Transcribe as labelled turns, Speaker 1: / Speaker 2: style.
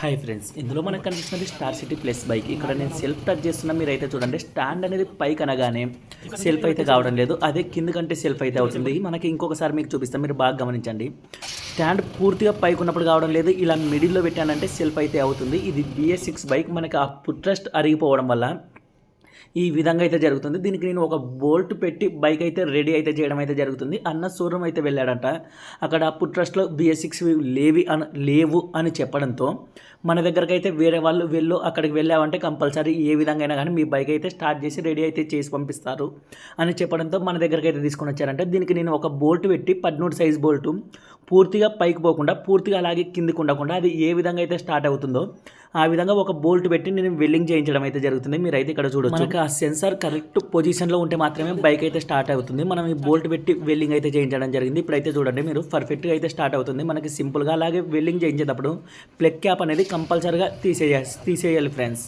Speaker 1: Hi friends ఇందులో మనకు కనిపిస్తున్నది స్టార్ సిటీ ప్లస్ బైక్ ఇక్కడ నేను సెల్ఫ్ టచ్ చేస్తున్నా మీరు అయితే చూడండి. స్టాండ్ అనేది పైకి అనగానే సెల్ఫ్ అయితే కావడం లేదు. అదే కింద కంటే సెల్ఫ్ అయితే అవుతుంది. మనకి ఇంకొకసారి మీకు చూపిస్తాం మీరు బాగా గమనించండి. స్టాండ్ పూర్తిగా పైకి ఉన్నప్పుడు కావడం లేదు. ఇలా మిడిల్లో పెట్టానంటే సెల్ఫ్ అయితే అవుతుంది. ఇది బిఎస్ సిక్స్ బైక్ మనకి ఆ పుట్రస్ట్ అరిగిపోవడం వల్ల ఈ విధంగా అయితే జరుగుతుంది. దీనికి నేను ఒక బోల్ట్ పెట్టి బైక్ అయితే రెడీ అయితే చేయడం అయితే జరుగుతుంది. అన్న షోరూమ్ అయితే వెళ్ళాడంట. అక్కడ అప్పుడు ట్రస్ట్లో బిఎస్ సిక్స్ లేవి అని లేవు అని చెప్పడంతో మన దగ్గరకు అయితే వేరే వాళ్ళు వెళ్ళు అక్కడికి వెళ్ళామంటే కంపల్సరీ ఏ విధంగా అయినా కానీ మీ బైక్ అయితే స్టార్ట్ చేసి రెడీ అయితే చేసి పంపిస్తారు అని చెప్పడంతో మన దగ్గరకు అయితే తీసుకొని వచ్చారంటే. దీనికి నేను ఒక బోల్ట్ పెట్టి పద్మూడు సైజ్ బోల్ట్ పూర్తిగా పైకి పోకుండా పూర్తిగా అలాగే కిందికి ఉండకుండా అది ఏ విధంగా అయితే స్టార్ట్ అవుతుందో ఆ విధంగా ఒక బోల్ట్ పెట్టి నేను వెల్డింగ్ చేయించడం అయితే జరుగుతుంది. మీరు అయితే ఇక్కడ చూడొచ్చు. మనకి ఆ సెన్సార్ కరెక్ట్ పొజిషన్లో ఉంటే మాత్రమే బైక్ అయితే స్టార్ట్ అవుతుంది. మనం ఈ బోల్ట్ పెట్టి వెల్డింగ్ అయితే చేయించడం జరిగింది. ఇప్పుడైతే చూడండి మీరు పర్ఫెక్ట్గా అయితే స్టార్ట్ అవుతుంది. మనకి సింపుల్గా అలాగే వెల్డింగ్ చేయించేటప్పుడు ప్లెక్ క్యాప్ అనేది కంపల్సరీగా తీసేయాలి తీసేయాలి ఫ్రెండ్స్.